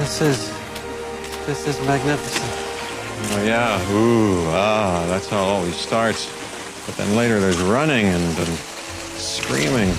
This is. This is magnificent. Oh, yeah. Ooh, ah, that's how it always starts. But then later there's running and, and screaming.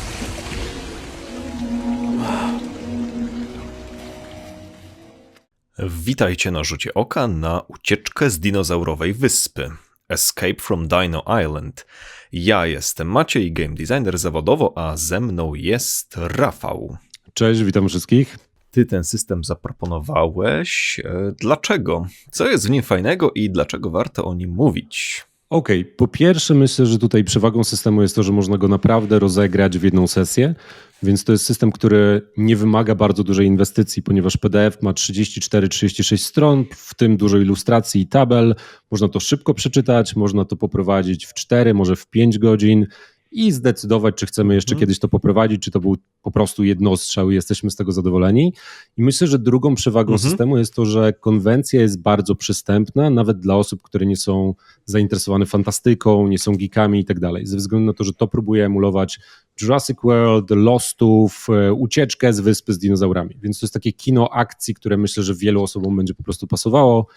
Witajcie na rzucie oka na ucieczkę z dinozaurowej wyspy. Escape from Dino Island. Ja jestem Maciej, game designer zawodowo, a ze mną jest Rafał. Cześć, witam wszystkich. Ty ten system zaproponowałeś. E, Dlaczego? Co jest w nim fajnego i dlaczego warto o nim mówić? Okej, po pierwsze myślę, że tutaj przewagą systemu jest to, że można go naprawdę rozegrać w jedną sesję, więc to jest system, który nie wymaga bardzo dużej inwestycji, ponieważ PDF ma 34-36 stron, w tym dużo ilustracji i tabel. Można to szybko przeczytać, można to poprowadzić w 4, może w 5 godzin i zdecydować, czy chcemy jeszcze kiedyś to poprowadzić, czy to był po prostu jednostrzał i jesteśmy z tego zadowoleni. I myślę, że drugą przewagą Mhm. systemu jest to, że konwencja jest bardzo przystępna, nawet dla osób, które nie są zainteresowane fantastyką, nie są geekami i tak dalej. Ze względu na to, że to próbuje emulować Jurassic World, Lostów, e, ucieczkę z wyspy z dinozaurami. Więc to jest takie kino akcji, które myślę, że wielu osobom będzie po prostu pasowało.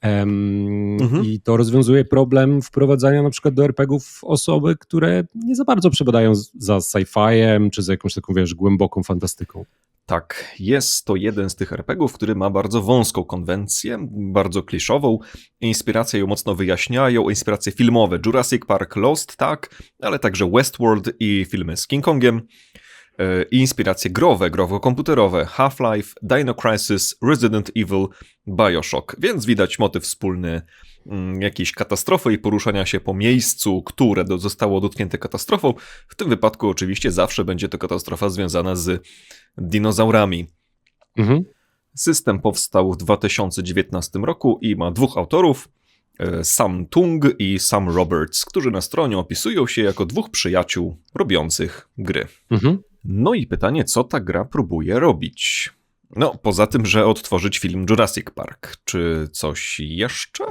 Em, Mhm. I to rozwiązuje problem wprowadzania na przykład do RPGów osoby, które nie za bardzo przepadają z- za sci-fiem, czy za jakąś taką, wiesz, głęboką fantastyką. Tak, jest to jeden z tych RPGów, który ma bardzo wąską konwencję, bardzo kliszową. Inspiracje ją mocno wyjaśniają, inspiracje filmowe. Jurassic Park Lost, tak, ale także Westworld i filmy z King Kongiem. E, I inspiracje growe, growo-komputerowe. Half-Life, Dino Crisis, Resident Evil, Bioshock. Więc widać motyw wspólny mm, jakiejś katastrofy i poruszania się po miejscu, które do, zostało dotknięte katastrofą. W tym wypadku oczywiście zawsze będzie to katastrofa związana z dinozaurami. Mhm. System powstał w 2019 roku i ma dwóch autorów, e, Sam Tung i Sam Roberts, którzy na stronie opisują się jako dwóch przyjaciół robiących gry. Mhm. No i pytanie, co ta gra próbuje robić? No, poza tym, że odtworzyć film Jurassic Park. Czy coś jeszcze?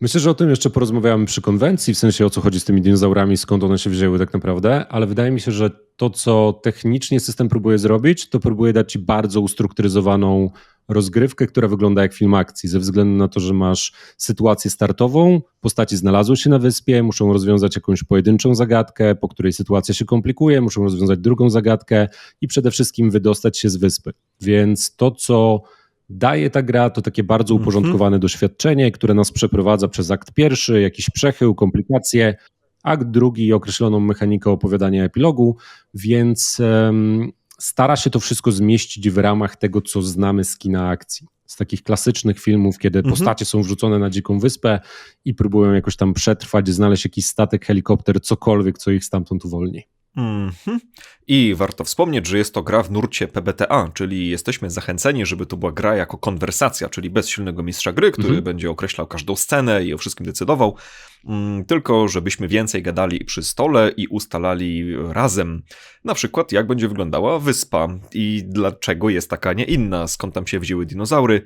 Myślę, że o tym jeszcze porozmawiamy przy konwencji, w sensie o co chodzi z tymi dinozaurami, skąd one się wzięły tak naprawdę, ale wydaje mi się, że to, co technicznie system próbuje zrobić, to próbuje dać ci bardzo ustrukturyzowaną rozgrywkę, która wygląda jak film akcji, ze względu na to, że masz sytuację startową, postaci znalazły się na wyspie, muszą rozwiązać jakąś pojedynczą zagadkę, po której sytuacja się komplikuje, muszą rozwiązać drugą zagadkę i przede wszystkim wydostać się z wyspy. Więc to, co daje ta gra, to takie bardzo Mhm. uporządkowane doświadczenie, które nas przeprowadza przez akt pierwszy, jakiś przechył, komplikacje, akt drugi, określoną mechanikę opowiadania epilogu, więc em, stara się to wszystko zmieścić w ramach tego, co znamy z kina akcji. Z takich klasycznych filmów, kiedy Mhm. postacie są wrzucone na dziką wyspę i próbują jakoś tam przetrwać, znaleźć jakiś statek, helikopter, cokolwiek, co ich stamtąd uwolni. Mhm. I warto wspomnieć, że jest to gra w nurcie PBTA, czyli jesteśmy zachęceni, żeby to była gra jako konwersacja, czyli bez silnego mistrza gry, który Mhm. będzie określał każdą scenę i o wszystkim decydował, Mm, tylko żebyśmy więcej gadali przy stole i ustalali razem, na przykład jak będzie wyglądała wyspa i dlaczego jest taka, a nie inna, skąd tam się wzięły dinozaury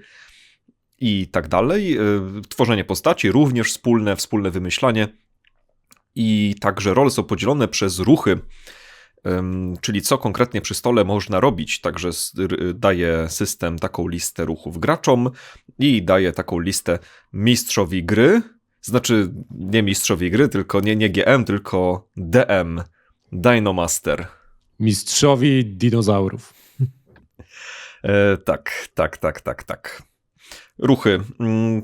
i tak dalej. Y, Tworzenie postaci również wspólne, wspólne wymyślanie i także role są podzielone przez ruchy, czyli co konkretnie przy stole można robić. Także daje system taką listę ruchów graczom i daje taką listę mistrzowi gry. Znaczy nie mistrzowi gry, tylko nie, nie GM, tylko DM. Dino Master. Mistrzowi dinozaurów. E, tak, tak, tak, tak, tak. Ruchy. Mm,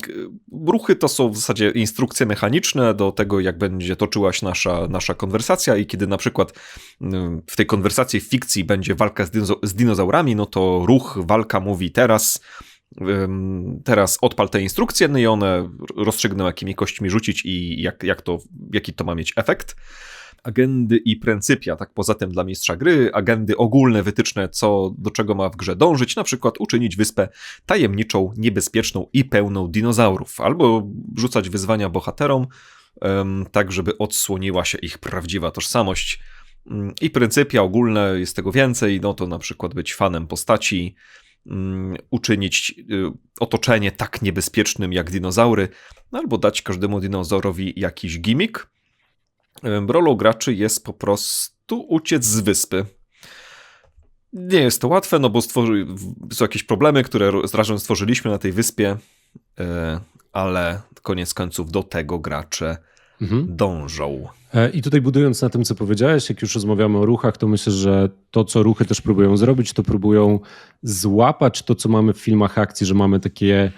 Ruchy to są w zasadzie instrukcje mechaniczne do tego, jak będzie toczyła się nasza, nasza konwersacja, i kiedy na przykład mm, w tej konwersacji w fikcji będzie walka z, z dinozaurami, no to ruch, walka mówi teraz. Teraz odpal te instrukcje, no i one rozstrzygną, jakimi kośćmi rzucić i jak, jak to, jaki to ma mieć efekt agendy i pryncypia, tak poza tym dla mistrza gry, agendy ogólne, wytyczne, co do czego ma w grze dążyć, na przykład uczynić wyspę tajemniczą, niebezpieczną i pełną dinozaurów, albo rzucać wyzwania bohaterom, tak żeby odsłoniła się ich prawdziwa tożsamość. Mm, I pryncypia ogólne, jest tego więcej, no to na przykład być fanem postaci, mm, uczynić y, otoczenie tak niebezpiecznym jak dinozaury, albo dać każdemu dinozaurowi jakiś gimmick, Rolą graczy jest po prostu uciec z wyspy. Nie jest to łatwe, no bo stworzy... są jakieś problemy, które razem stworzyliśmy na tej wyspie, e, ale koniec końców do tego gracze Mhm. dążą. E, I tutaj budując na tym, co powiedziałeś, jak już rozmawiamy o ruchach, to myślę, że to, co ruchy też próbują zrobić, to próbują złapać to, co mamy w filmach akcji, że mamy takie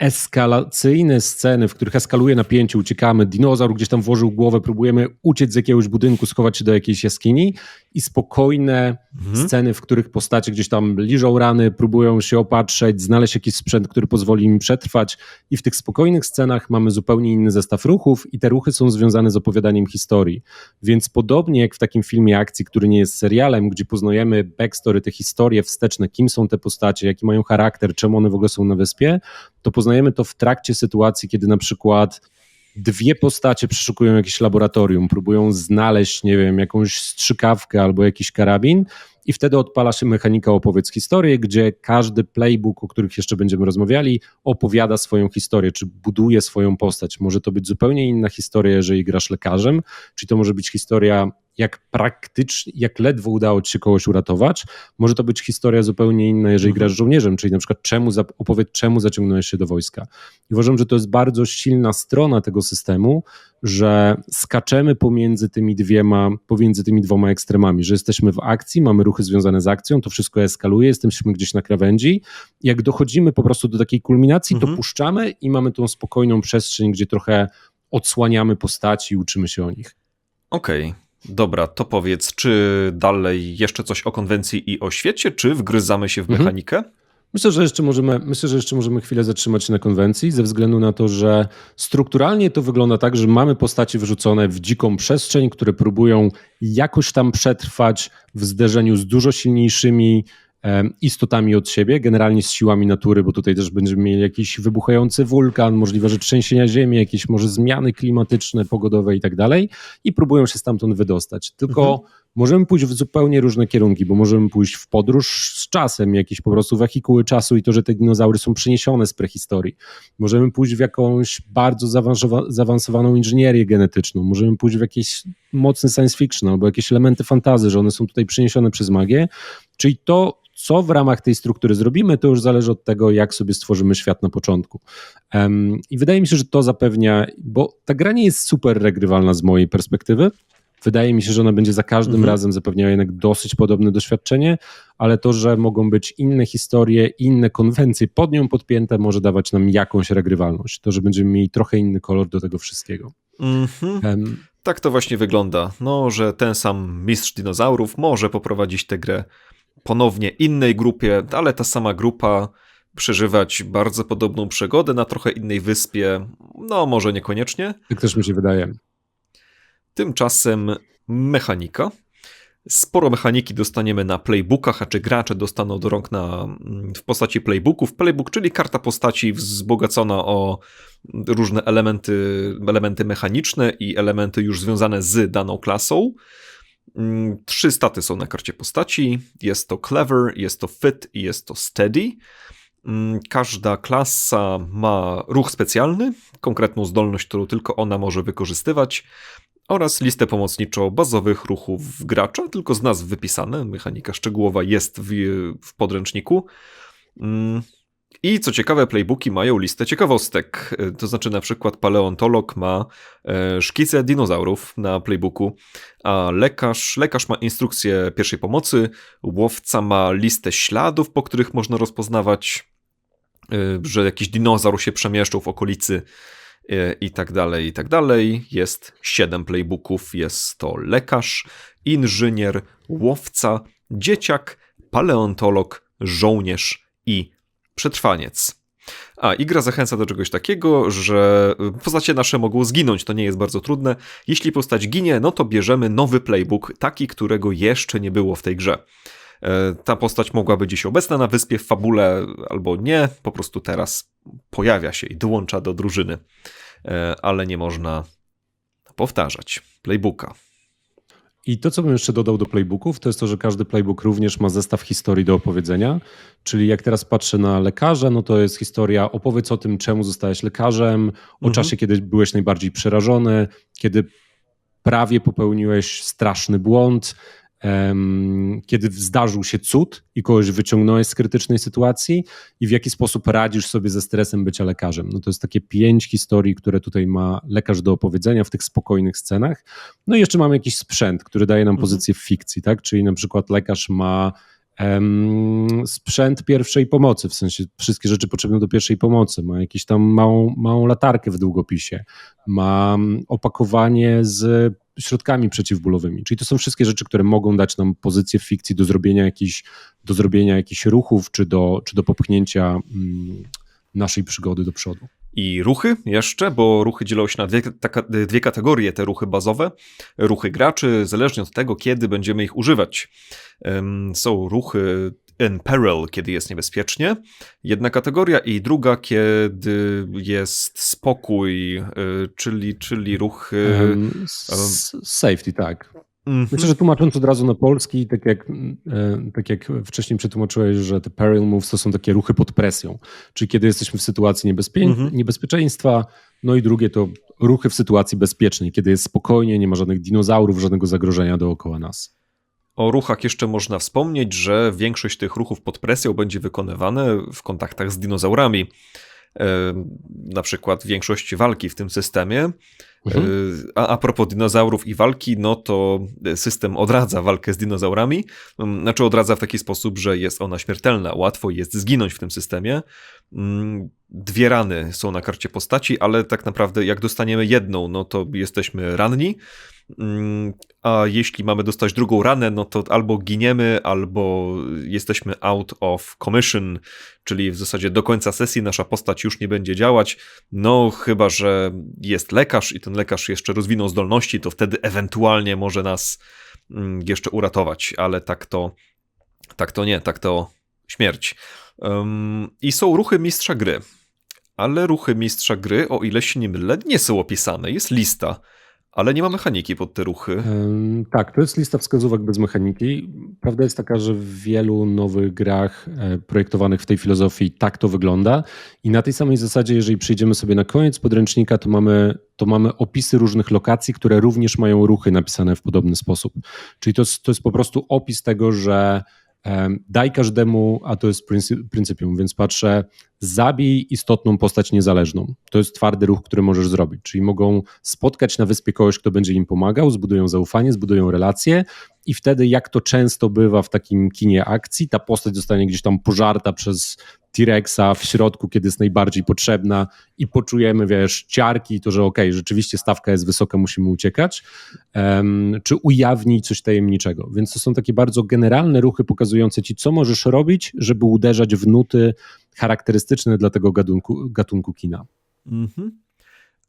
eskalacyjne sceny, w których eskaluje napięcie, uciekamy, dinozaur gdzieś tam włożył głowę, próbujemy uciec z jakiegoś budynku, schować się do jakiejś jaskini i spokojne Mhm. sceny, w których postacie gdzieś tam liżą rany, próbują się opatrzeć, znaleźć jakiś sprzęt, który pozwoli im przetrwać i w tych spokojnych scenach mamy zupełnie inny zestaw ruchów i te ruchy są związane z opowiadaniem historii. Więc podobnie jak w takim filmie akcji, który nie jest serialem, gdzie poznajemy backstory, te historie wsteczne, kim są te postacie, jaki mają charakter, czemu one w ogóle są na wyspie, to poznajemy to w trakcie sytuacji, kiedy na przykład dwie postacie przeszukują jakieś laboratorium, próbują znaleźć, nie wiem, jakąś strzykawkę albo jakiś karabin i wtedy odpala się mechanika opowiedz historię, gdzie każdy playbook, o których jeszcze będziemy rozmawiali, opowiada swoją historię, czy buduje swoją postać. Może to być zupełnie inna historia, jeżeli grasz lekarzem, czyli to może być historia jak praktycznie, jak ledwo udało ci się kogoś uratować. Może to być historia zupełnie inna, jeżeli Mhm. grasz żołnierzem, czyli na przykład czemu, opowiedz, czemu zaciągnąłeś się do wojska. I uważam, że to jest bardzo silna strona tego systemu, że skaczemy pomiędzy tymi dwiema, pomiędzy tymi dwoma ekstremami, że jesteśmy w akcji, mamy ruchy związane z akcją, to wszystko eskaluje, jesteśmy gdzieś na krawędzi. Jak dochodzimy po prostu do takiej kulminacji, Mhm. to puszczamy i mamy tą spokojną przestrzeń, gdzie trochę odsłaniamy postaci i uczymy się o nich. Okej, dobra, to powiedz, czy dalej jeszcze coś o konwencji i o świecie, czy wgryzamy się w Mhm. mechanikę? Myślę, że jeszcze możemy, myślę, że jeszcze możemy chwilę zatrzymać się na konwencji, ze względu na to, że strukturalnie to wygląda tak, że mamy postacie wyrzucone w dziką przestrzeń, które próbują jakoś tam przetrwać w zderzeniu z dużo silniejszymi istotami od siebie, generalnie z siłami natury, bo tutaj też będziemy mieli jakiś wybuchający wulkan, możliwe, że trzęsienia ziemi, jakieś może zmiany klimatyczne, pogodowe i tak dalej i próbują się stamtąd wydostać. Tylko możemy pójść w zupełnie różne kierunki, bo możemy pójść w podróż z czasem, jakieś po prostu wehikuły czasu i to, że te dinozaury są przeniesione z prehistorii. Możemy pójść w jakąś bardzo zaawansowa- zaawansowaną inżynierię genetyczną, możemy pójść w jakieś mocne science fiction albo jakieś elementy fantazy, że one są tutaj przeniesione przez magię. Czyli to, co w ramach tej struktury zrobimy, to już zależy od tego, jak sobie stworzymy świat na początku. I wydaje mi się, że to zapewnia, bo ta gra nie jest super regrywalna z mojej perspektywy. Wydaje mi się, że ona będzie za każdym Mhm. razem zapewniała jednak dosyć podobne doświadczenie, ale to, że mogą być inne historie, inne konwencje pod nią podpięte, może dawać nam jakąś regrywalność. To, że będziemy mieli trochę inny kolor do tego wszystkiego. Mhm. Em, Tak to właśnie wygląda. No, że ten sam mistrz dinozaurów może poprowadzić tę grę ponownie innej grupie, ale ta sama grupa przeżywać bardzo podobną przygodę na trochę innej wyspie. No, może niekoniecznie. tak też mi się wydaje. Tymczasem mechanika. Sporo mechaniki dostaniemy na playbookach, a czy gracze dostaną do rąk na, w postaci playbooków. Playbook, czyli karta postaci wzbogacona o różne elementy, elementy mechaniczne i elementy już związane z daną klasą. Mm, Trzy staty są na karcie postaci. Jest to clever, jest to fit i jest to steady. Mm, Każda klasa ma ruch specjalny, konkretną zdolność, którą tylko ona może wykorzystywać, oraz listę pomocniczą bazowych ruchów gracza, tylko z nazw wypisane. Mechanika szczegółowa jest w, w podręczniku. I co ciekawe, playbooki mają listę ciekawostek. E, To znaczy, na przykład, paleontolog ma e, szkice dinozaurów na playbooku, a lekarz, lekarz ma instrukcję pierwszej pomocy, łowca ma listę śladów, po których można rozpoznawać, e, że jakiś dinozaur się przemieszczał w okolicy i tak dalej, i tak dalej. Jest siedem playbooków, jest to lekarz, inżynier, łowca, dzieciak, paleontolog, żołnierz i przetrwaniec. A, i gra zachęca do czegoś takiego, że postacie nasze mogą zginąć, to nie jest bardzo trudne. Jeśli postać ginie, no to bierzemy nowy playbook, taki, którego jeszcze nie było w tej grze. E, Ta postać mogłaby gdzieś obecna na wyspie w fabule, albo nie, po prostu teraz pojawia się i dołącza do drużyny, E, ale nie można powtarzać playbooka. I to, co bym jeszcze dodał do playbooków, to jest to, że każdy playbook również ma zestaw historii do opowiedzenia. Czyli jak teraz patrzę na lekarza, no to jest historia, opowiedz o tym, czemu zostałeś lekarzem, o Mhm. czasie, kiedy byłeś najbardziej przerażony, kiedy prawie popełniłeś straszny błąd. Kiedy zdarzył się cud i kogoś wyciągnąłeś z krytycznej sytuacji i w jaki sposób radzisz sobie ze stresem bycia lekarzem. No to jest takie pięć historii, które tutaj ma lekarz do opowiedzenia w tych spokojnych scenach. No i jeszcze mamy jakiś sprzęt, który daje nam pozycję w fikcji, tak? Czyli na przykład lekarz ma sprzęt pierwszej pomocy, w sensie wszystkie rzeczy potrzebne do pierwszej pomocy, ma jakąś tam małą, małą latarkę w długopisie, ma opakowanie z środkami przeciwbólowymi, czyli to są wszystkie rzeczy, które mogą dać nam pozycję w fikcji do zrobienia jakichś, do zrobienia jakichś ruchów, czy do, czy do popchnięcia mm, naszej przygody do przodu. I ruchy jeszcze, bo ruchy dzielą się na dwie, taka, dwie kategorie, te ruchy bazowe, ruchy graczy, zależnie od tego, kiedy będziemy ich używać. Em, Są ruchy in peril, kiedy jest niebezpiecznie, jedna kategoria i druga, kiedy jest spokój, y, czyli, czyli ruchy... S- safety, tak. Mhm. Myślę, że tłumacząc od razu na polski, tak jak, e, tak jak wcześniej przetłumaczyłeś, że te peril moves to są takie ruchy pod presją, czyli kiedy jesteśmy w sytuacji niebezpie- Mhm. niebezpieczeństwa, no i drugie to ruchy w sytuacji bezpiecznej, kiedy jest spokojnie, nie ma żadnych dinozaurów, żadnego zagrożenia dookoła nas. O ruchach jeszcze można wspomnieć, że większość tych ruchów pod presją będzie wykonywane w kontaktach z dinozaurami. E, Na przykład większość walki w tym systemie. Mhm. E, A, a propos dinozaurów i walki, no to system odradza walkę z dinozaurami. Mm, Znaczy odradza w taki sposób, że jest ona śmiertelna. Łatwo jest zginąć w tym systemie. Mm, Dwie rany są na karcie postaci, ale tak naprawdę jak dostaniemy jedną, no to jesteśmy ranni. Mm, A jeśli mamy dostać drugą ranę, no to albo giniemy, albo jesteśmy out of commission, czyli w zasadzie do końca sesji nasza postać już nie będzie działać. No, chyba że jest lekarz i ten lekarz jeszcze rozwinął zdolności, to wtedy ewentualnie może nas mm, jeszcze uratować, ale tak to, tak to nie, tak to śmierć. Ym, I są ruchy mistrza gry. Ale ruchy mistrza gry, o ile się nie mylę, nie są opisane. Jest lista, ale nie ma mechaniki pod te ruchy. Tak, to jest lista wskazówek bez mechaniki. Prawda jest taka, że w wielu nowych grach e, projektowanych w tej filozofii tak to wygląda. I na tej samej zasadzie, jeżeli przejdziemy sobie na koniec podręcznika, to mamy, to mamy opisy różnych lokacji, które również mają ruchy napisane w podobny sposób. Czyli to to jest po prostu opis tego, że daj każdemu, a to jest pryncy- pryncypium, więc patrzę, zabij istotną postać niezależną. To jest twardy ruch, który możesz zrobić. Czyli mogą spotkać na wyspie kogoś, kto będzie im pomagał, zbudują zaufanie, zbudują relacje i wtedy, jak to często bywa w takim kinie akcji, ta postać zostanie gdzieś tam pożarta przez T-Rexa w środku, kiedy jest najbardziej potrzebna i poczujemy, wiesz, ciarki i to, że okej, rzeczywiście stawka jest wysoka, musimy uciekać, em, czy ujawni coś tajemniczego. Więc to są takie bardzo generalne ruchy pokazujące ci, co możesz robić, żeby uderzać w nuty charakterystyczne dla tego gatunku, gatunku kina. Mhm.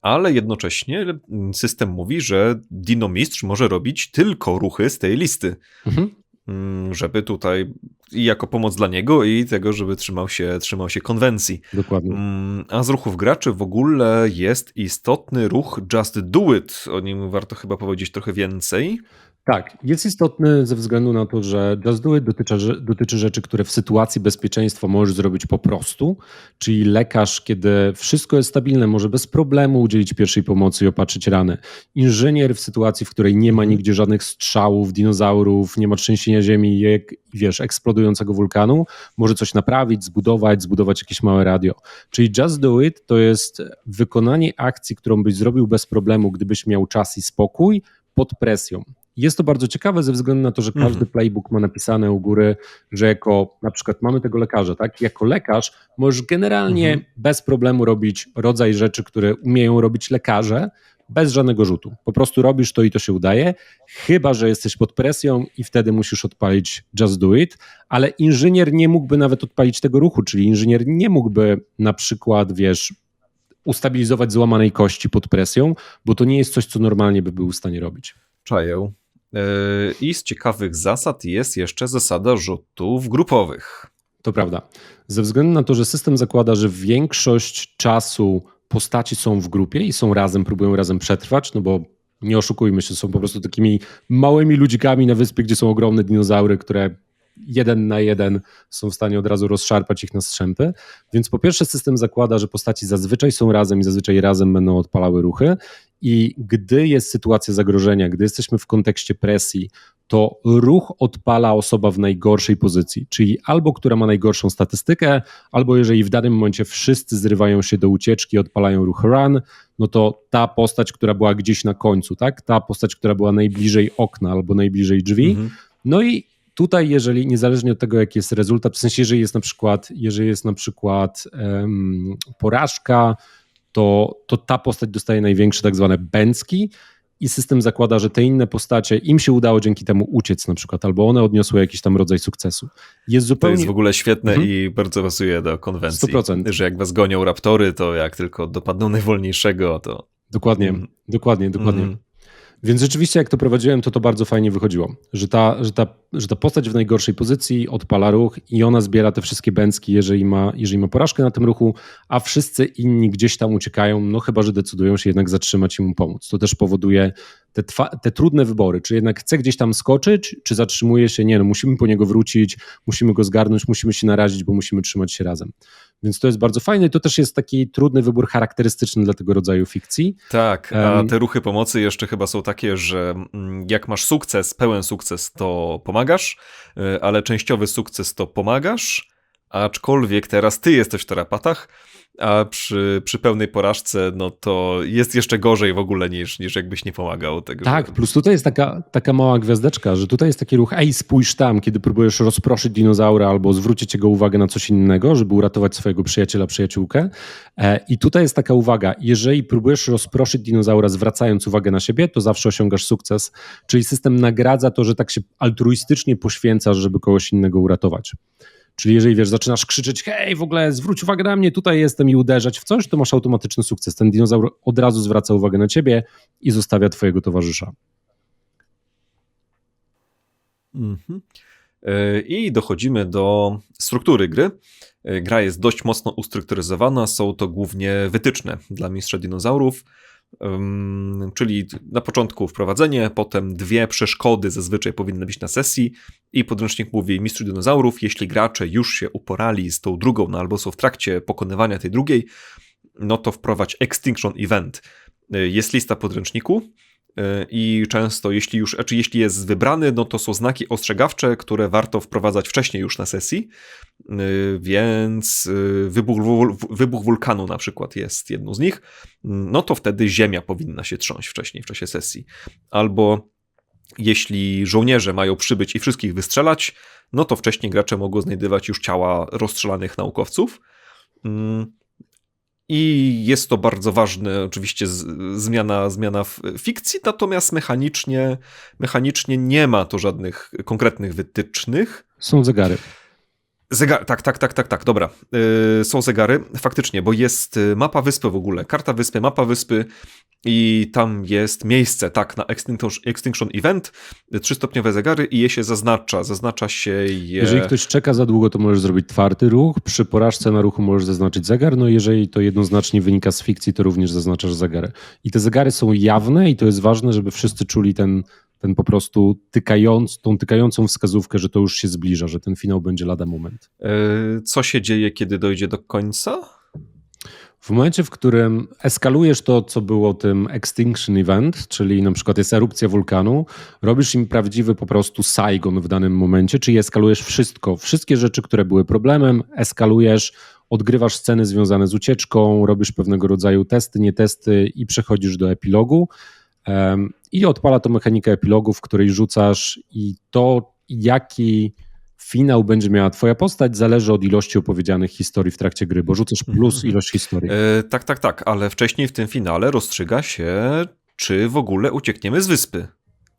Ale jednocześnie system mówi, że Dinomistrz może robić tylko ruchy z tej listy, Mhm. Mm, żeby tutaj i jako pomoc dla niego i tego, żeby trzymał się, trzymał się konwencji. Dokładnie. Mm, A z ruchów graczy w ogóle jest istotny ruch Just Do It. O nim warto chyba powiedzieć trochę więcej. Tak, jest istotny ze względu na to, że Just Do It dotyczy, dotyczy rzeczy, które w sytuacji bezpieczeństwa możesz zrobić po prostu, czyli lekarz, kiedy wszystko jest stabilne, może bez problemu udzielić pierwszej pomocy i opatrzyć rany. Inżynier w sytuacji, w której nie ma nigdzie żadnych strzałów, dinozaurów, nie ma trzęsienia ziemi, jak, wiesz, eksplodującego wulkanu, może coś naprawić, zbudować, zbudować jakieś małe radio. Czyli Just Do It to jest wykonanie akcji, którą byś zrobił bez problemu, gdybyś miał czas i spokój pod presją. Jest to bardzo ciekawe ze względu na to, że każdy playbook ma napisane u góry, że jako na przykład mamy tego lekarza, tak? Jako lekarz możesz generalnie bez problemu robić rodzaj rzeczy, które umieją robić lekarze, bez żadnego rzutu. Po prostu robisz to i to się udaje, chyba że jesteś pod presją i wtedy musisz odpalić just do it, ale inżynier nie mógłby nawet odpalić tego ruchu, czyli inżynier nie mógłby na przykład, wiesz, ustabilizować złamanej kości pod presją, bo to nie jest coś, co normalnie by był w stanie robić. Czaję. Yy, I z ciekawych zasad jest jeszcze zasada rzutów grupowych. To prawda. Ze względu na to, że system zakłada, że większość czasu postaci są w grupie i są razem, próbują razem przetrwać, no bo nie oszukujmy się, są po prostu takimi małymi ludzikami na wyspie, gdzie są ogromne dinozaury, które jeden na jeden są w stanie od razu rozszarpać ich na strzępy. Więc po pierwsze system zakłada, że postaci zazwyczaj są razem i zazwyczaj razem będą odpalały ruchy i gdy jest sytuacja zagrożenia, gdy jesteśmy w kontekście presji, to ruch odpala osoba w najgorszej pozycji, czyli albo która ma najgorszą statystykę, albo jeżeli w danym momencie wszyscy zrywają się do ucieczki, odpalają ruch run, no to ta postać, która była gdzieś na końcu, tak? Ta postać, która była najbliżej okna albo najbliżej drzwi. Mhm. No i tutaj, jeżeli niezależnie od tego, jaki jest rezultat, w sensie, jeżeli jest na przykład, jeżeli jest na przykład em, porażka, to, to ta postać dostaje największe tak zwane bęcki i system zakłada, że te inne postacie, im się udało dzięki temu uciec na przykład, albo one odniosły jakiś tam rodzaj sukcesu. Jest To zupełnie... jest w ogóle świetne Mhm. i bardzo pasuje do konwencji. 100%. Że jak was gonią raptory, to jak tylko dopadną najwolniejszego, to. Dokładnie, Mhm. dokładnie, dokładnie. Mhm. Więc rzeczywiście, jak to prowadziłem, to to bardzo fajnie wychodziło, że ta, że ta, że ta postać w najgorszej pozycji odpala ruch i ona zbiera te wszystkie bęcki, jeżeli ma, jeżeli ma porażkę na tym ruchu, a wszyscy inni gdzieś tam uciekają, no chyba, że decydują się jednak zatrzymać i mu pomóc. To też powoduje te, te trudne wybory, czy jednak chce gdzieś tam skoczyć, czy zatrzymuje się, nie no, musimy po niego wrócić, musimy go zgarnąć, musimy się narazić, bo musimy trzymać się razem. Więc to jest bardzo fajne i to też jest taki trudny wybór charakterystyczny dla tego rodzaju fikcji. Tak, a te ruchy pomocy jeszcze chyba są takie, że mm, jak masz sukces, pełen sukces, to pomagasz, y, ale częściowy sukces to pomagasz, aczkolwiek teraz ty jesteś w tarapatach, a przy, przy pełnej porażce, no to jest jeszcze gorzej w ogóle niż, niż jakbyś nie pomagał. Także... Tak, plus tutaj jest taka, taka mała gwiazdeczka, że tutaj jest taki ruch, ej, spójrz tam, kiedy próbujesz rozproszyć dinozaura albo zwrócić jego uwagę na coś innego, żeby uratować swojego przyjaciela, przyjaciółkę. E, I tutaj jest taka uwaga, jeżeli próbujesz rozproszyć dinozaura, zwracając uwagę na siebie, to zawsze osiągasz sukces. Czyli system nagradza to, że tak się altruistycznie poświęcasz, żeby kogoś innego uratować. Czyli jeżeli wiesz, zaczynasz krzyczeć, hej, w ogóle zwróć uwagę na mnie, tutaj jestem i uderzać w coś, to masz automatyczny sukces. Ten dinozaur od razu zwraca uwagę na ciebie i zostawia twojego towarzysza. Mhm. E, I dochodzimy do struktury gry. E, Gra jest dość mocno ustrukturyzowana, są to głównie wytyczne dla mistrza dinozaurów, czyli na początku wprowadzenie, potem dwie przeszkody zazwyczaj powinny być na sesji i podręcznik mówi mistrzu dinozaurów, jeśli gracze już się uporali z tą drugą, no albo są w trakcie pokonywania tej drugiej, no to wprowadź Extinction Event. Y, Jest lista podręczniku y, i często, jeśli już, czy jeśli jest wybrany, no to są znaki ostrzegawcze, które warto wprowadzać wcześniej już na sesji, więc y, wybuch, wybuch wulkanu na przykład jest jedną z nich, no to wtedy ziemia powinna się trząść wcześniej w czasie sesji. Albo jeśli żołnierze mają przybyć i wszystkich wystrzelać, no to wcześniej gracze mogą znajdywać już ciała rozstrzelanych naukowców. Mm, I jest to bardzo ważne, oczywiście z, zmiana, zmiana w fikcji, natomiast mechanicznie, mechanicznie nie ma to żadnych konkretnych wytycznych. Są zegary. Zegar, tak, tak, tak, tak, tak, dobra. Yy, są zegary, faktycznie, bo jest y, mapa wyspy w ogóle, karta wyspy, mapa wyspy i tam jest miejsce, tak, na Extinction, Event, trzystopniowe zegary i je się zaznacza, zaznacza się je... Jeżeli ktoś czeka za długo, to możesz zrobić twardy ruch. Przy porażce na ruchu możesz zaznaczyć zegar. No jeżeli to jednoznacznie wynika z fikcji, to również zaznaczasz zegary. I te zegary są jawne i to jest ważne, żeby wszyscy czuli ten, ten po prostu tykając, tą tykającą wskazówkę, że to już się zbliża, że ten finał będzie lada moment. Yy, co się dzieje, kiedy dojdzie do końca? W momencie, w którym eskalujesz to, co było tym Extinction Event, czyli na przykład jest erupcja wulkanu, robisz im prawdziwy po prostu Saigon w danym momencie, czyli eskalujesz wszystko, wszystkie rzeczy, które były problemem, eskalujesz, odgrywasz sceny związane z ucieczką, robisz pewnego rodzaju testy, nie testy i przechodzisz do epilogu. I odpala to mechanika epilogu, w której rzucasz i to, jaki finał będzie miała twoja postać, zależy od ilości opowiedzianych historii w trakcie gry, bo rzucasz plus ilość historii. Yy, tak, tak, tak, ale wcześniej w tym finale rozstrzyga się, czy w ogóle uciekniemy z wyspy.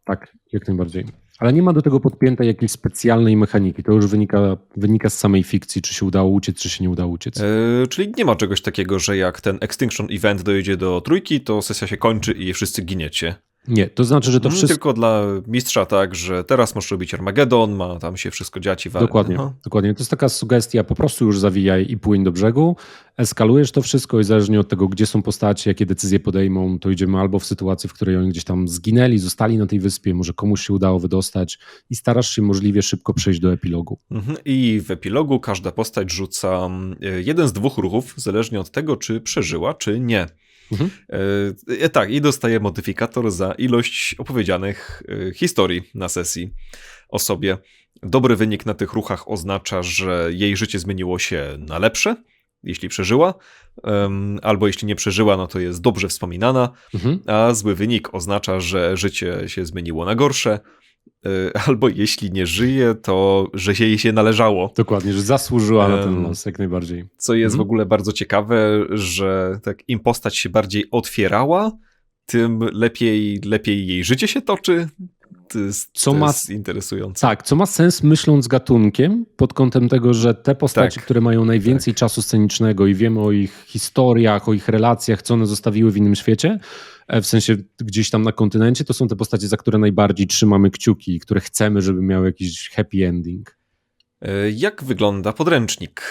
Tak, jak najbardziej. Ale nie ma do tego podpiętej jakiejś specjalnej mechaniki. To już wynika, wynika z samej fikcji, czy się udało uciec, czy się nie udało uciec. Yy, czyli nie ma czegoś takiego, że jak ten Extinction Event dojedzie do trójki, to sesja się kończy i wszyscy giniecie. Nie, to znaczy, że to Mm, wszystko. Tylko dla mistrza tak, że teraz możesz robić Armagedon, ma tam się wszystko dziać i walczyć. Dokładnie, dokładnie. To jest taka sugestia, po prostu już zawijaj i płyń do brzegu, eskalujesz to wszystko i zależnie od tego, gdzie są postacie, jakie decyzje podejmą, to idziemy albo w sytuację, w której oni gdzieś tam zginęli, zostali na tej wyspie, może komuś się udało wydostać i starasz się możliwie szybko przejść do epilogu. Mhm. I w epilogu każda postać rzuca mm, jeden z dwóch ruchów, zależnie od tego, czy przeżyła, czy nie. Mhm. E, tak, i dostaje modyfikator za ilość opowiedzianych e, historii na sesji osobie. Dobry wynik na tych ruchach oznacza, że jej życie zmieniło się na lepsze, jeśli przeżyła, um, albo jeśli nie przeżyła, no to jest dobrze wspominana, mhm. a zły wynik oznacza, że życie się zmieniło na gorsze, albo jeśli nie żyje, to że się jej się należało. Dokładnie, że zasłużyła na ten los, jak najbardziej. Co jest mhm. w ogóle bardzo ciekawe, że tak im postać się bardziej otwierała, tym lepiej, lepiej jej życie się toczy, to jest, co to ma, jest interesujące. Tak, co ma sens myśląc gatunkiem, pod kątem tego, że te postacie, tak, które mają najwięcej tak. czasu scenicznego i wiemy o ich historiach, o ich relacjach, co one zostawiły w innym świecie, e, w sensie gdzieś tam na kontynencie, to są te postacie, za które najbardziej trzymamy kciuki, które chcemy, żeby miały jakiś happy ending. E, jak wygląda podręcznik?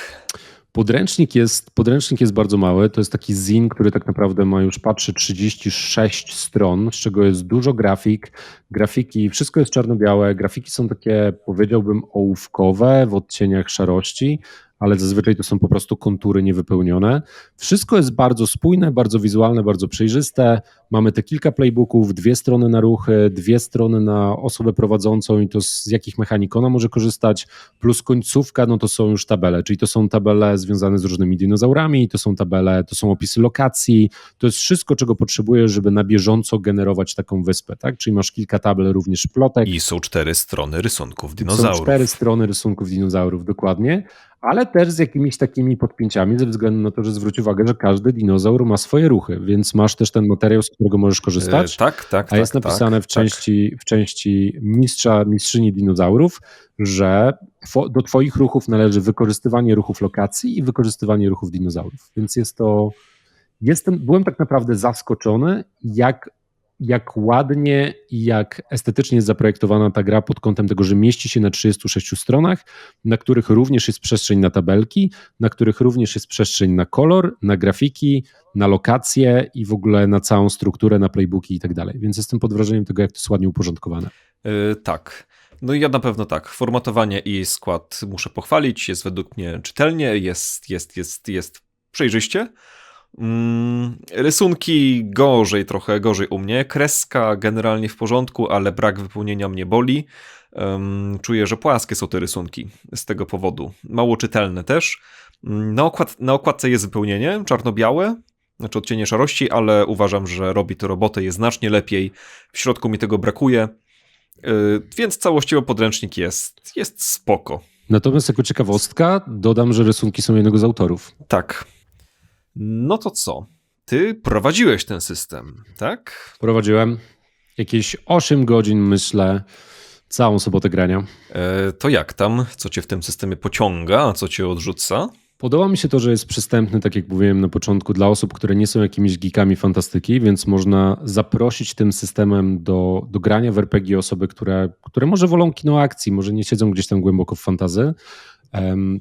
Podręcznik jest, podręcznik jest bardzo mały. To jest taki zin, który tak naprawdę ma już, patrzę, 36 stron, z czego jest dużo grafik. Grafiki, wszystko jest czarno-białe. Grafiki są takie, powiedziałbym, ołówkowe w odcieniach szarości, ale zazwyczaj to są po prostu kontury niewypełnione. Wszystko jest bardzo spójne, bardzo wizualne, bardzo przejrzyste. Mamy te kilka playbooków, dwie strony na ruchy, dwie strony na osobę prowadzącą i to z jakich mechanik ona może korzystać, plus końcówka, no to są już tabele, czyli to są tabele związane z różnymi dinozaurami, to są tabele, to są opisy lokacji, to jest wszystko, czego potrzebujesz, żeby na bieżąco generować taką wyspę, tak? Czyli masz kilka tabel również plotek. I są cztery strony rysunków dinozaurów. Są cztery strony rysunków dinozaurów, dokładnie ale też z jakimiś takimi podpięciami, ze względu na to, że zwróć uwagę, że każdy dinozaur ma swoje ruchy, więc masz też ten materiał, z którego możesz korzystać. Yy, tak, tak. A jest tak, napisane tak, w, części, tak. w części mistrza, mistrzyni dinozaurów, że do Twoich ruchów należy wykorzystywanie ruchów lokacji i wykorzystywanie ruchów dinozaurów. Więc jest to. Jestem, byłem tak naprawdę zaskoczony, jak jak ładnie i jak estetycznie jest zaprojektowana ta gra pod kątem tego, że mieści się na 36 stronach, na których również jest przestrzeń na tabelki, na których również jest przestrzeń na kolor, na grafiki, na lokacje i w ogóle na całą strukturę, na playbooki i tak dalej. Więc jestem pod wrażeniem tego, jak to jest ładnie uporządkowane. Yy, tak. No i ja na pewno tak. Formatowanie i skład muszę pochwalić. Jest według mnie czytelnie, jest, jest, jest, jest przejrzyście. Mm, rysunki gorzej, trochę gorzej u mnie. Kreska generalnie w porządku, ale brak wypełnienia mnie boli. Um, czuję, że płaskie są te rysunki z tego powodu. Mało czytelne też. Mm, na, okład, na okładce jest wypełnienie czarno-białe, znaczy odcienie szarości, ale uważam, że robi to robotę, jest znacznie lepiej. W środku mi tego brakuje, yy, więc całościowo podręcznik jest, jest spoko. Natomiast jako ciekawostka dodam, że rysunki są jednego z autorów. Tak. No to co? Ty prowadziłeś ten system, tak? Prowadziłem. Jakieś 8 godzin, myślę, całą sobotę grania. E, to jak tam? Co cię w tym systemie pociąga, a co cię odrzuca? Podoba mi się to, że jest przystępny, tak jak mówiłem na początku, dla osób, które nie są jakimiś geekami fantastyki, więc można zaprosić tym systemem do, do grania w RPG osoby, które, które może wolą kino akcji, może nie siedzą gdzieś tam głęboko w fantazy,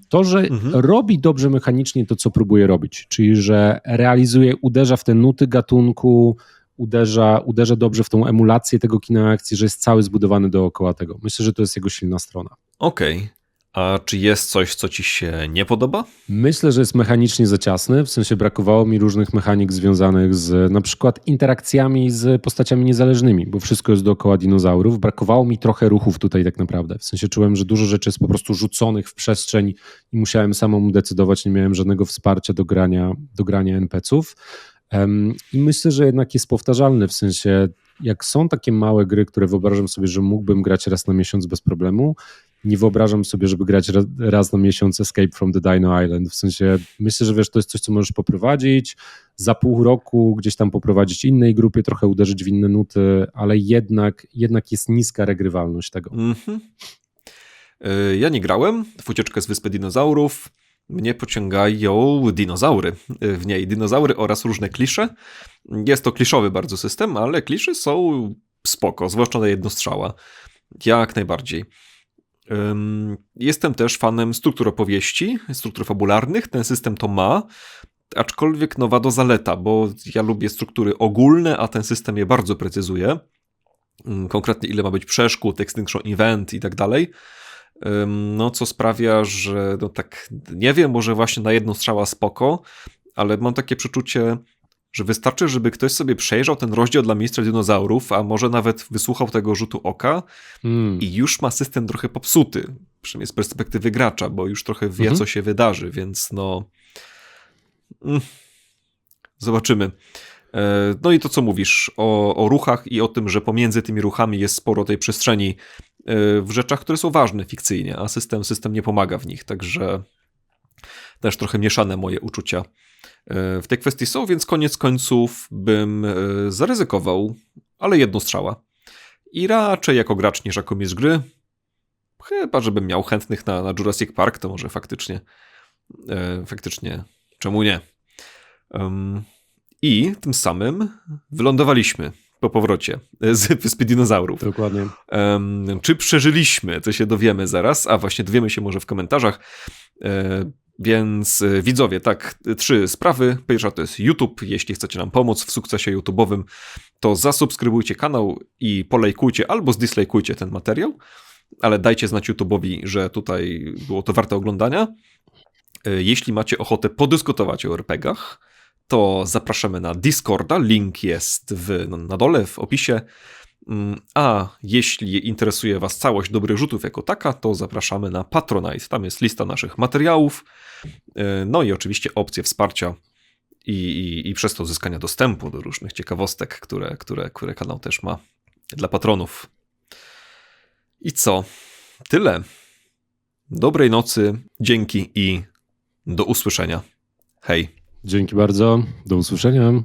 to, że mhm. robi dobrze mechanicznie to, co próbuje robić, czyli że realizuje, uderza w te nuty gatunku, uderza, uderza dobrze w tą emulację tego kina akcji, że jest cały zbudowany dookoła tego. Myślę, że to jest jego silna strona. Okej. Okay. A czy jest coś, co ci się nie podoba? Myślę, że jest mechanicznie za ciasny, w sensie brakowało mi różnych mechanik związanych z na przykład interakcjami z postaciami niezależnymi, bo wszystko jest dookoła dinozaurów. Brakowało mi trochę ruchów tutaj tak naprawdę. W sensie czułem, że dużo rzeczy jest po prostu rzuconych w przestrzeń i musiałem samemu decydować, nie miałem żadnego wsparcia do grania, do grania NPC-ów. I myślę, że jednak jest powtarzalny, w sensie jak są takie małe gry, które wyobrażam sobie, że mógłbym grać raz na miesiąc bez problemu, nie wyobrażam sobie, żeby grać raz na miesiąc Escape from the Dino Island. W sensie myślę, że wiesz, to jest coś, co możesz poprowadzić, za pół roku gdzieś tam poprowadzić innej grupie, trochę uderzyć w inne nuty, ale jednak, jednak jest niska regrywalność tego. Mm -hmm. Ja nie grałem w ucieczkę z Wyspy Dinozaurów. Mnie pociągają dinozaury w niej. Dinozaury oraz różne klisze. Jest to kliszowy bardzo system, ale klisze są spoko, zwłaszcza na jedno strzała. Jak najbardziej. Jestem też fanem struktur opowieści, struktur fabularnych. Ten system to ma, aczkolwiek nowa do zaleta, bo ja lubię struktury ogólne, a ten system je bardzo precyzuje. Konkretnie ile ma być przeszkód, extinction event i tak dalej. No, co sprawia, że no tak, nie wiem, może właśnie na jedną strzała spoko, ale mam takie przeczucie, że wystarczy, żeby ktoś sobie przejrzał ten rozdział dla ministra dinozaurów, a może nawet wysłuchał tego rzutu oka Mm. i już ma system trochę popsuty, przynajmniej z perspektywy gracza, bo już trochę wie, Mhm. co się wydarzy, więc no... Mm. Zobaczymy. E, No i to, co mówisz o, o ruchach i o tym, że pomiędzy tymi ruchami jest sporo tej przestrzeni e, w rzeczach, które są ważne fikcyjnie, a system, system nie pomaga w nich, także też trochę mieszane moje uczucia w tej kwestii są, więc koniec końców bym e, zaryzykował, ale jedną strzała. I raczej jako gracz niż jako mistrz gry, chyba żebym miał chętnych na, na Jurassic Park, to może faktycznie, e, faktycznie, czemu nie? I tym samym wylądowaliśmy po powrocie z Wyspy Dinozaurów. Dokładnie. Em, czy przeżyliśmy? To się dowiemy zaraz, a właśnie dowiemy się może w komentarzach. E, więc e, widzowie, tak, trzy sprawy. Pierwsza to jest YouTube. Jeśli chcecie nam pomóc w sukcesie YouTube'owym, to zasubskrybujcie kanał i polajkujcie albo zdislajkujcie ten materiał, ale dajcie znać YouTube'owi, że tutaj było to warte oglądania. E, Jeśli macie ochotę podyskutować o RPGach, to zapraszamy na Discorda. Link jest w, na dole w opisie. Mm, A jeśli interesuje Was całość dobrych rzutów jako taka, to zapraszamy na Patronite. Tam jest lista naszych materiałów, yy, no i oczywiście opcje wsparcia i, i, i przez to uzyskania dostępu do różnych ciekawostek, które, które, które kanał też ma dla patronów. I co? Tyle. Dobrej nocy, dzięki i do usłyszenia. Hej. Dzięki bardzo. Do usłyszenia.